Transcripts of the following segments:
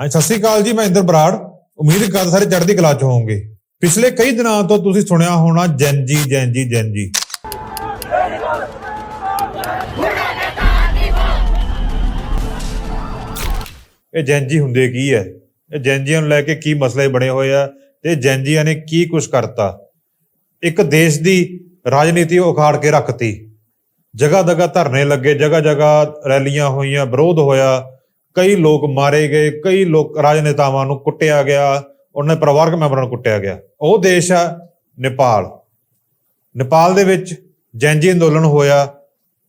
ਹਾਂਜੀ, ਸਤਿ ਸ੍ਰੀ ਅਕਾਲ ਜੀ, ਮੈਂ ਇੰਦਰ ਬਰਾੜ। ਉਮੀਦ ਕਰਦਾ ਸਾਰੇ ਚੜ੍ਹਦੀ ਕਲਾ ਚ ਹੋਵੋਗੇ। ਪਿਛਲੇ ਕਈ ਦਿਨਾਂ ਤੋਂ ਤੁਸੀਂ ਸੁਣਿਆ ਹੋਣਾ ਜੈਨਜੀ ਜੈਨਜੀ ਜੈਨਜੀ ਇਹ ਜੈਨਜੀ ਹੁੰਦੇ ਕੀ ਹੈ ਇਹ ਜੈਨਜੀਆਂ ਨੂੰ ਲੈ ਕੇ ਕੀ ਮਸਲੇ ਬਣੇ ਹੋਏ ਆ ਤੇ ਜੈਨਜੀਆਂ ਨੇ ਕੀ ਕੁਝ ਕਰਤਾ? ਇੱਕ ਦੇਸ਼ ਦੀ ਰਾਜਨੀਤੀ ਉਖਾੜ ਕੇ ਰੱਖਤੀ। ਜਗ੍ਹਾ ਜਗ੍ਹਾ ਧਰਨੇ ਲੱਗੇ ਜਗ੍ਹਾ ਜਗ੍ਹਾ ਰੈਲੀਆਂ ਹੋਈਆਂ, ਵਿਰੋਧ ਹੋਇਆ। ਕਈ ਲੋਕ ਮਾਰੇ ਗਏ, ਕਈ ਲੋਕ ਰਾਜਨੇਤਾਵਾਂ ਨੂੰ ਕੁੱਟਿਆ ਗਿਆ, ਉਹਨਾਂ ਦੇ ਪਰਿਵਾਰਕ ਮੈਂਬਰਾਂ ਨੂੰ ਕੁੱਟਿਆ ਗਿਆ। ਉਹ ਦੇਸ਼ ਆ ਨੇਪਾਲ। ਨੇਪਾਲ ਦੇ ਵਿੱਚ ਜੈਂਜੀ ਅੰਦੋਲਨ ਹੋਇਆ।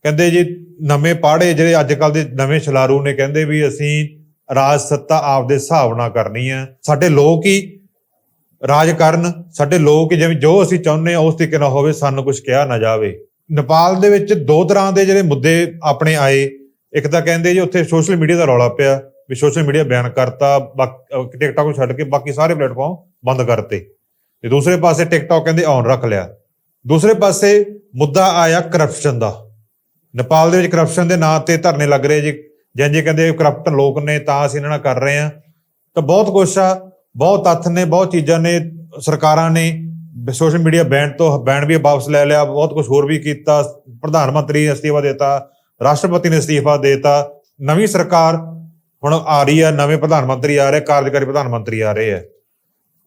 ਕਹਿੰਦੇ ਜੀ, ਨਵੇਂ ਪਾੜੇ ਜਿਹੜੇ ਅੱਜ ਕੱਲ ਦੇ ਨਵੇਂ ਛਲਾਰੂ ਨੇ, ਕਹਿੰਦੇ ਵੀ ਅਸੀਂ ਰਾਜ ਸੱਤਾ ਆਪਦੇ ਹਿਸਾਬ ਨਾਲ ਕਰਨੀ ਹੈ ਸਾਡੇ ਲੋਕ ਹੀ ਰਾਜ ਕਰਨ, ਸਾਡੇ ਲੋਕ ਜਿਵੇਂ ਜੋ ਅਸੀਂ ਚਾਹੁੰਦੇ ਆ, ਉਸ ਤਰੀਕੇ ਨਾਲ ਹੋਵੇ, ਸਾਨੂੰ ਕੁਝ ਕਿਹਾ ਨਾ ਜਾਵੇ। ਨੇਪਾਲ ਦੇ ਵਿੱਚ ਦੋ ਤਰ੍ਹਾਂ ਦੇ ਜਿਹੜੇ ਮੁੱਦੇ ਆਪਣੇ ਆਏ। ਇੱਕ ਤਾਂ ਕਹਿੰਦੇ ਜੀ ਉੱਥੇ ਸੋਸ਼ਲ ਮੀਡੀਆ ਦਾ ਰੌਲਾ ਪਿਆ ਵੀ ਸੋਸ਼ਲ ਮੀਡੀਆ ਬੈਨ ਕਰਤਾ, ਬਾਕੀ ਟਿਕਟੌਕ ਨੂੰ ਛੱਡ ਕੇ ਬਾਕੀ ਸਾਰੇ ਪਲੇਟਫਾਰਮ ਬੰਦ ਕਰਤੇ। ਤੇ ਦੂਸਰੇ ਪਾਸੇ ਟਿਕਟੌਕ ਕਹਿੰਦੇ ਔਨ ਰੱਖ ਲਿਆ। ਦੂਸਰੇ ਪਾਸੇ ਮੁੱਦਾ ਆਇਆ ਕਰਪਸ਼ਨ ਦਾ। ਨੇਪਾਲ ਦੇ ਵਿੱਚ ਕਰਪਸ਼ਨ ਦੇ ਨਾਂ ਤੇ ਧਰਨੇ ਲੱਗ ਰਹੇ ਜੀ। ਜਿੰਜੇ ਕਹਿੰਦੇ ਕਰਪਟ ਲੋਕ ਨੇ, ਤਾਂ ਅਸੀਂ ਇਹਨਾਂ ਨਾਲ ਕਰ ਰਹੇ ਆ ਤਾਂ ਬਹੁਤ ਕੁਛ ਆ, ਬਹੁਤ ਤੱਥ ਨੇ, ਬਹੁਤ ਚੀਜ਼ਾਂ ਨੇ, ਸਰਕਾਰਾਂ ਨੇ ਸੋਸ਼ਲ ਮੀਡੀਆ ਬੈਨ ਤੋਂ ਬੈਨ ਵੀ ਵਾਪਸ ਲੈ ਲਿਆ, ਬਹੁਤ ਕੁਝ ਹੋਰ ਵੀ ਕੀਤਾ, ਪ੍ਰਧਾਨ ਮੰਤਰੀ ਅਸਤੀਫਾ ਦਿੱਤਾ। ਰਾਸ਼ਟਰਪਤੀ ਨੇ ਅਸਤੀਫਾ ਦੇਤਾ। ਨਵੀਂ ਸਰਕਾਰ ਹੁਣ ਆ ਰਹੀ ਹੈ, ਨਵੇਂ ਪ੍ਰਧਾਨ ਮੰਤਰੀ ਆ ਰਹੇ, ਕਾਰਜਕਾਰੀ ਪ੍ਰਧਾਨ ਮੰਤਰੀ ਆ ਰਹੇ ਹੈ।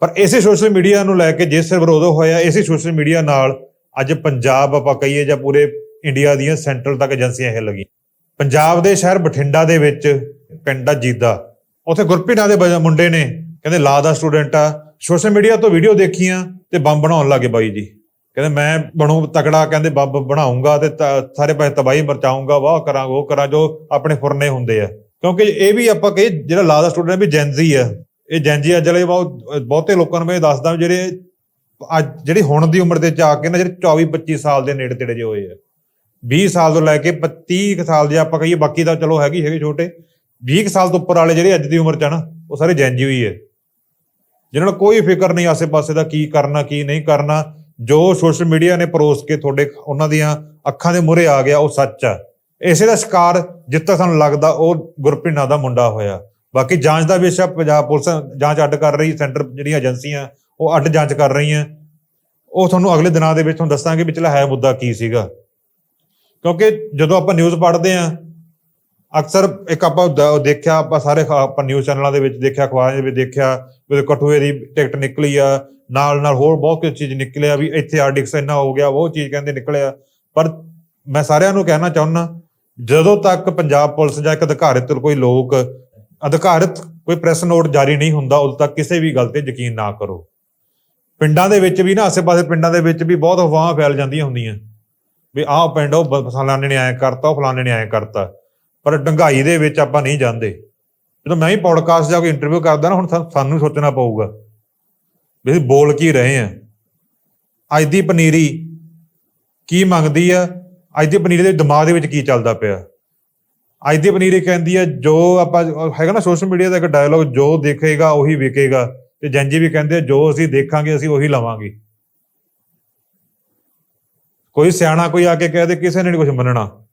ਪਰ ਇਸੇ ਸੋਸ਼ਲ ਮੀਡੀਆ ਨੂੰ ਲੈ ਕੇ ਜਿਸ ਵਿਰੋਧ ਹੋਇਆ, ਇਸੇ ਸੋਸ਼ਲ ਮੀਡੀਆ ਨਾਲ ਅੱਜ ਪੰਜਾਬ ਆਪਾਂ ਕਹੀਏ ਜਾਂ ਪੂਰੇ ਇੰਡੀਆ ਦੀਆਂ ਸੈਂਟਰਲ ਤੱਕ ਏਜੰਸੀਆਂ ਇਹ ਲੱਗੀਆਂ ਪੰਜਾਬ ਦੇ ਸ਼ਹਿਰ ਬਠਿੰਡਾ ਦੇ ਵਿੱਚ ਪਿੰਡ ਆ ਜੀਦਾ। ਉੱਥੇ ਗੁਰਪ੍ਰੀਤ ਨਾਂ ਦੇ ਮੁੰਡੇ ਨੇ, ਕਹਿੰਦੇ ਲਾ ਦਾ ਸਟੂਡੈਂਟ ਆ। ਸੋਸ਼ਲ ਮੀਡੀਆ ਤੋਂ ਵੀਡੀਓ ਦੇਖੀਆਂ ਤੇ ਬੰਬ ਬਣਾਉਣ ਲੱਗੇ ਬਾਈ ਜੀ। ਕਹਿੰਦੇ ਮੈਂ ਬਣੂ ਤਕੜਾ, ਕਹਿੰਦੇ ਬੱਬ ਬਣਾਉਂਗਾ ਤੇ ਸਾਰੇ ਪਾਸੇ ਤਬਾਹੀ ਮਰਚਾਉਂਗਾ, ਵਾਹ ਕਰਾਂ, ਉਹ ਕਰਾਂ, ਜੋ ਆਪਣੇ ਫੁਰਨੇ ਹੁੰਦੇ ਆ। ਕਿਉਂਕਿ ਇਹ ਵੀ ਆਪਾਂ ਕਹੀ, ਜਿਹੜਾ ਲਾ ਦਾ ਸਟੂਡੈਂਟ ਵੀ ਜੈਨਜ਼ੀ ਆ। ਇਹ ਜੈਨਜ਼ੀ ਅੱਜ ਵਾਲੇ ਬਹੁਤ ਬਹੁਤੇ ਲੋਕਾਂ ਨੂੰ ਮੈਂ ਦੱਸਦਾ ਜਿਹੜੇ ਅੱਜ, ਜਿਹੜੀ ਹੁਣ ਦੀ ਉਮਰ ਦੇ ਚ ਆ ਕੇ ਨਾ, ਜਿਹੜੇ 24 25 ਸਾਲ ਦੇ ਨੇੜੇ ਤੇੜੇ ਜੇ ਹੋਏ ਆ। 20 ਸਾਲ ਤੋਂ ਲੈ ਕੇ 30 ਕੁ ਸਾਲ ਜੇ ਆਪਾਂ ਕਹੀਏ, ਬਾਕੀ ਤਾਂ ਚਲੋ ਹੈਗੀ, ਹੈਗੇ ਛੋਟੇ। 20 ਕੁ ਸਾਲ ਤੋਂ ਉੱਪਰ ਵਾਲੇ ਜਿਹੜੇ ਅੱਜ ਦੀ ਉਮਰ ਚ ਆ ਨਾ, ਉਹ ਸਾਰੇ ਜੈਨਜੀ ਹੋਈ ਹੈ ਜਿਨ੍ਹਾਂ ਨੂੰ ਕੋਈ ਫਿਕਰ ਨਹੀਂ, ਆਸੇ-ਪਾਸੇ ਦਾ ਕੀ ਕਰਨਾ, ਕੀ ਨਹੀਂ ਕਰਨਾ। ਜੋ ਸੋਸ਼ਲ ਮੀਡੀਆ ਨੇ ਪਰੋਸ ਕੇ ਤੁਹਾਡੇ ਉਹਨਾਂ ਦੀਆਂ ਅੱਖਾਂ ਦੇ ਮੂਹਰੇ ਆ ਗਿਆ, ਉਹ ਸੱਚ ਆ। ਇਸੇ ਦਾ ਸ਼ਿਕਾਰ ਜਿੱਥੇ ਤੱਕ ਸਾਨੂੰ ਲੱਗਦਾ ਉਹ ਗੁਰਪ੍ਰੀਤ ਨਾਂ ਦਾ ਮੁੰਡਾ ਹੋਇਆ। ਬਾਕੀ ਜਾਂਚ ਦਾ ਵਿਸ਼ਾ ਪੰਜਾਬ ਪੁਲਿਸ ਜਾਂਚ ਅੱਡ ਕਰ ਰਹੀ, ਸੈਂਟਰ ਜਿਹੜੀਆਂ ਏਜੰਸੀਆਂ, ਉਹ ਅੱਡ ਜਾਂਚ ਕਰ ਰਹੀਆਂ। ਉਹ ਤੁਹਾਨੂੰ ਅਗਲੇ ਦਿਨਾਂ ਦੇ ਵਿੱਚ ਤੁਹਾਨੂੰ ਦੱਸਾਂਗੇ ਵੀ ਹੈ ਮੁੱਦਾ ਕੀ ਸੀਗਾ। ਕਿਉਂਕਿ ਜਦੋਂ ਆਪਾਂ ਨਿਊਜ਼ ਪੜ੍ਹਦੇ ਆਂ ਅਕਸਰ ਇੱਕ ਆਪਾਂ ਦ- ਦੇਖਿਆ, ਆਪਾਂ ਸਾਰੇ ਖ- ਆਪਾਂ ਨਿਊਜ਼ ਚੈਨਲਾਂ ਦੇ ਵਿੱਚ ਦੇਖਿਆ, ਅਖਬਾਰਾਂ ਦੇ ਵਿੱਚ ਦੇਖਿਆ ਵੀ ਕਠੂਏ ਦੀ ਟਿਕਟ ਨਿਕਲੀ ਆ, ਨਾਲ ਨਾਲ ਹੋਰ ਬਹੁਤ ਕੁਝ ਚੀਜ਼ ਨਿਕਲਿਆ ਵੀ ਇੱਥੇ ਆਰਡਿਕਸ ਇੰਨਾ ਹੋ ਗਿਆ, ਉਹ ਚੀਜ਼ ਕਹਿੰਦੇ ਨਿਕਲਿਆ ਪਰ ਮੈਂ ਸਾਰਿਆਂ ਨੂੰ ਕਹਿਣਾ ਚਾਹੁੰਦਾ ਜਦੋਂ ਤੱਕ ਪੰਜਾਬ ਪੁਲਿਸ ਜਾਂ ਇੱਕ ਅਧਿਕਾਰਿਤ ਕੋਈ ਲੋਕ, ਅਧਿਕਾਰਿਤ ਕੋਈ ਪ੍ਰੈਸ ਨੋਟ ਜਾਰੀ ਨਹੀਂ ਹੁੰਦਾ, ਉਦੋਂ ਤੱਕ ਕਿਸੇ ਵੀ ਗੱਲ ਤੇ ਯਕੀਨ ਨਾ ਕਰੋ। ਪਿੰਡਾਂ ਦੇ ਵਿੱਚ ਵੀ ਨਾ, ਆਸੇ-ਪਾਸੇ ਪਿੰਡਾਂ ਦੇ ਵਿੱਚ ਵੀ ਬਹੁਤ ਅਫਵਾਹਾਂ ਫੈਲ ਜਾਂਦੀਆਂ ਹੁੰਦੀਆਂ। ਵੀ ਆਹ ਪਿੰਡ ਉਹ ਬ- ਫਲਾਣੇ ਨੇ ਐਂ ਕਰਤਾ, ਉਹ ਫਲਾਣੇ ਨੇ ਐਂ ਕਰਤਾ। ਪਰ ਡੰਗਾਈ ਦੇ ਵਿੱਚ ਆਪਾਂ ਨਹੀਂ ਜਾਂਦੇ। ਜਦੋਂ ਮੈਂ ਵੀ ਪੌਡਕਾਸਟ ਜਾਂ ਕੋਈ ਇੰਟਰਵਿਊ ਕਰਦਾ ਨਾ, ਹੁਣ ਸਾਨੂੰ ਸੋਚਣਾ ਪਊਗਾ ਵੀ ਅਸੀਂ ਬੋਲ ਕੀ ਰਹੇ ਆ ਅੱਜ ਦੀ ਪਨੀਰੀ ਕੀ ਮੰਗਦੀ ਆ? ਅੱਜ ਦੀ ਪਨੀਰੀ ਦੇ ਦਿਮਾਗ ਦੇ ਵਿੱਚ ਕੀ ਚੱਲਦਾ ਪਿਆ? ਅੱਜ ਦੀ ਪਨੀਰੀ ਕਹਿੰਦੀ ਆ, ਜੋ ਆਪਾਂ, ਹੈਗਾ ਨਾ ਸੋਸ਼ਲ ਮੀਡੀਆ ਦਾ ਇੱਕ ਡਾਇਲੋਗ ਜੋ ਦੇਖੇਗਾ ਉਹੀ ਵਿਕੇਗਾ। ਤੇ ਜੰਜੀ ਵੀ ਕਹਿੰਦੇ ਜੋ ਅਸੀਂ ਦੇਖਾਂਗੇ, ਅਸੀਂ ਉਹੀ ਲਵਾਂਗੇ। ਕੋਈ ਸਿਆਣਾ ਕੋਈ ਆ ਕੇ ਕਹਿ ਦੇ, ਕਿਸੇ ਨੇ ਨਹੀਂ ਕੁਝ ਮੰਨਣਾ।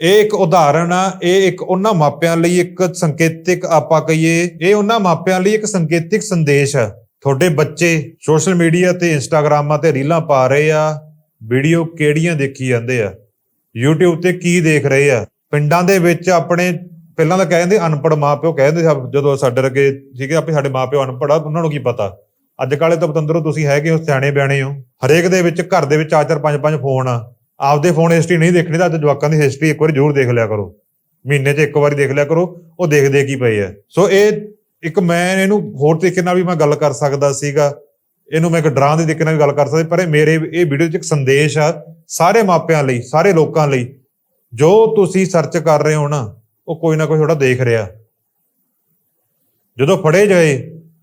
ਇਹ ਇੱਕ ਉਦਾਹਰਣ ਆ, ਇਹ ਇੱਕ ਉਹਨਾਂ ਮਾਪਿਆਂ ਲਈ ਇੱਕ ਸੰਕੇਤਿਕ ਆਪਾਂ ਕਹੀਏ, ਇਹ ਉਹਨਾਂ ਮਾਪਿਆਂ ਲਈ ਇੱਕ ਸੰਕੇਤਿਕ ਸੰਦੇਸ਼ ਆ। ਤੁਹਾਡੇ ਬੱਚੇ ਸੋਸ਼ਲ ਮੀਡੀਆ ਤੇ ਇੰਸਟਾਗ੍ਰਾਮਾਂ ਤੇ ਰੀਲਾਂ ਪਾ ਰਹੇ ਆ, ਵੀਡੀਓ ਕਿਹੜੀਆਂ ਦੇਖੀ ਜਾਂਦੇ ਆ? YouTube ਤੇ ਕੀ ਦੇਖ ਰਹੇ ਆ? ਪਿੰਡਾਂ ਦੇ ਵਿੱਚ ਆਪਣੇ, ਪਹਿਲਾਂ ਤਾਂ ਕਹਿੰਦੇ ਅਨਪੜ ਮਾਪਿਓ, ਕਹਿੰਦੇ ਸੀ ਜਦੋਂ ਸਾਡੇ ਰਗੇ ਸੀਗੇ, ਆਪੇ ਸਾਡੇ ਮਾਪਿਓ ਅਨਪੜ ਆ, ਉਹਨਾਂ ਨੂੰ ਕੀ ਪਤਾ? ਅੱਜ ਕੱਲ੍ਹ ਤਾਂ ਪਤੰਦਰੋ, ਤੁਸੀਂ ਹੈਗੇ ਹੋ, ਸਿਆਣੇ ਬਿਆਣੇ ਹੋ। ਹਰੇਕ ਦੇ ਵਿੱਚ, ਘਰ ਦੇ ਵਿੱਚ ਚਾਰ ਚਾਰ, ਪੰਜ ਪੰਜ ਫੋਨ ਆ। ਆਪਦੇ ਫੋਨ ਹਿਸਟਰੀ ਨਹੀਂ ਦੇਖਣੀ ਤਾਂ ਅੱਜ ਜਵਾਕਾਂ ਦੀ ਹਿਸਟਰੀ ਇੱਕ ਵਾਰੀ ਜ਼ਰੂਰ ਦੇਖ ਲਿਆ ਕਰੋ। ਮਹੀਨੇ 'ਚ ਇੱਕ ਵਾਰੀ ਦੇਖ ਲਿਆ ਕਰੋ, ਉਹ ਦੇਖਦੇ ਕੀ ਪਏ ਆ। ਸੋ ਇਹ ਇੱਕ ਮੈਂ ਇਹਨੂੰ ਹੋਰ ਤਰੀਕੇ ਨਾਲ ਵੀ ਮੈਂ ਗੱਲ ਕਰ ਸਕਦਾ ਸੀਗਾ। ਇਹਨੂੰ ਮੈਂ ਇੱਕ ਡਰਾਂ ਦੇ ਤਰੀਕੇ ਨਾਲ ਵੀ ਗੱਲ ਕਰ ਸਕਦਾ ਪਰ ਇਹ ਮੇਰੇ, ਇਹ ਵੀਡੀਓ 'ਚ ਇੱਕ ਸੰਦੇਸ਼ ਆ ਸਾਰੇ ਮਾਪਿਆਂ ਲਈ, ਸਾਰੇ ਲੋਕਾਂ ਲਈ। ਜੋ ਤੁਸੀਂ ਸਰਚ ਕਰ ਰਹੇ ਹੋ ਨਾ, ਉਹ ਕੋਈ ਨਾ ਕੋਈ ਥੋੜਾ ਦੇਖ ਰਿਹਾ। ਜਦੋਂ ਫੜੇ ਗਏ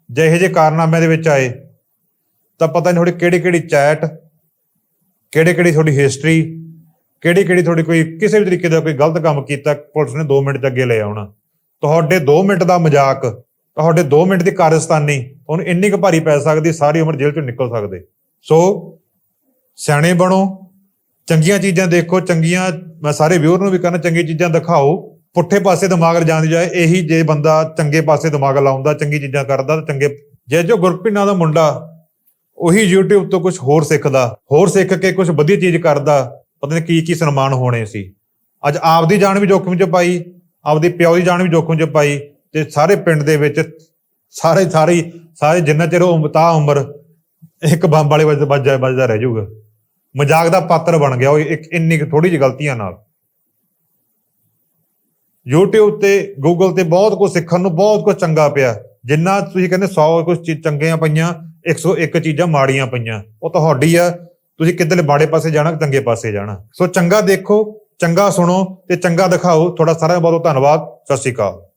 ਜੇ ਇਹੋ ਜਿਹੇ ਕਾਰਨਾਮਿਆਂ ਦੇ ਵਿੱਚ ਆਏ, ਤਾਂ ਪਤਾ ਨਹੀਂ ਤੁਹਾਡੀ ਕਿਹੜੀ ਕਿਹੜੀ ਚੈਟ ਕਿਹੜੇ ਕਿਹੜੀ ਤੁਹਾਡੀ ਹਿਸਟਰੀ ਕਿਹੜੀ ਕਿਹੜੀ ਤੁਹਾਡੀ ਕੋਈ ਕਿਸੇ ਵੀ ਤਰੀਕੇ ਦਾ ਕੋਈ ਗਲਤ ਕੰਮ ਕੀਤਾ, ਪੁਲਿਸ ਨੇ 2 ਮਿੰਟ 'ਚ ਅੱਗੇ ਲੈ ਆਉਣਾ। ਤੁਹਾਡੇ 2 ਮਿੰਟ ਦਾ ਮਜ਼ਾਕ, ਤੁਹਾਡੇ 2 ਮਿੰਟ ਦੀ ਕਾਰਸਤਾਨੀ, ਉਹਨੂੰ ਇੰਨੀ ਕੁ ਭਾਰੀ ਪੈ ਸਕਦੀ, ਸਾਰੀ ਉਮਰ ਜੇਲ੍ਹ 'ਚੋਂ ਨਿਕਲ ਸਕਦੇ। ਸੋ, ਸਿਆਣੇ ਬਣੋ, ਚੰਗੀਆਂ ਚੀਜ਼ਾਂ ਦੇਖੋ, ਚੰਗੀਆਂ, ਮੈਂ ਸਾਰੇ ਵਿਊਰ ਨੂੰ ਵੀ ਕਹਿੰਦਾ ਚੰਗੀ ਚੀਜ਼ਾਂ ਦਿਖਾਓ, ਪੁੱਠੇ ਪਾਸੇ ਦਿਮਾਗ ਲਿਜਾਣ ਦੀ ਜਾਏ ਇਹੀ ਜੇ ਬੰਦਾ ਚੰਗੇ ਪਾਸੇ ਦਿਮਾਗ ਲਾਉਂਦਾ, ਚੰਗੀ ਚੀਜ਼ਾਂ ਕਰਦਾ, ਤਾਂ ਚੰਗੇ, ਜੇ ਜੋ ਗੁਰਪ੍ਰੀਤ ਨਾਂ ਦਾ ਮੁੰਡਾ ਉਹੀ YouTube ਤੋਂ ਕੁਝ ਹੋਰ ਸਿੱਖਦਾ, ਹੋਰ ਸਿੱਖ ਕੇ ਕੁਝ ਵਧੀਆ ਚੀਜ਼ ਕਰਦਾ ਪਤਾ ਨਹੀਂ ਕੀ ਕੀ ਸਨਮਾਨ ਹੋਣੇ ਸੀ। ਅੱਜ ਆਪਦੀ ਜਾਨ ਵੀ ਜੋਖਮ 'ਚ ਪਾਈ, ਆਪਦੀ ਪਿਓ ਦੀ ਜਾਨ ਵੀ ਜੋਖਮ 'ਚ ਪਾਈ ਤੇ ਸਾਰੇ ਪਿੰਡ ਦੇ ਵਿੱਚ ਸਾਰੇ ਸਾਰੇ ਸਾਰੇ ਜਿੰਨਾ ਚਿਰ ਉਹ ਉਮਤਾ ਉਮਰ ਇੱਕ ਬੰਬ ਵਾਲੇ ਵੱਜ ਵੱਜਦਾ ਵੱਜਦਾ ਰਹਿ ਜਾਊਗਾ। ਮਜ਼ਾਕ ਦਾ ਪਾਤਰ ਬਣ ਗਿਆ ਉਹ ਇੱਕ, ਇੰਨੀ ਥੋੜੀ ਜਿਹੀ ਗਲਤੀਆਂ ਨਾਲ। YouTube ਤੇ, Google ਤੇ ਬਹੁਤ ਕੁਝ ਸਿੱਖਣ ਨੂੰ ਬਹੁਤ ਕੁਝ ਚੰਗਾ ਪਿਆ। ਜਿੰਨਾ ਤੁਸੀਂ ਕਹਿੰਦੇ 100 ਕੁਝ ਚੰਗੀਆਂ ਪਈਆਂ 101 ਚੀਜ਼ਾਂ ਮਾੜੀਆਂ ਪਈਆਂ। ਉਹ ਤੁਹਾਡੀ ਆ ਤੁਸੀਂ ਕਿੱਧਰਲੇ ਬਾੜੇ ਪਾਸੇ ਜਾਣਾ ਕਿ ਚੰਗੇ ਪਾਸੇ ਜਾਣਾ? ਸੋ ਚੰਗਾ ਦੇਖੋ, ਚੰਗਾ ਸੁਣੋ ਤੇ ਚੰਗਾ ਦਿਖਾਓ। ਤੁਹਾਡਾ ਸਾਰਿਆਂ ਦਾ ਬਹੁਤ ਬਹੁਤ ਧੰਨਵਾਦ। ਸਤਿ ਸ਼੍ਰੀ ਅਕਾਲ।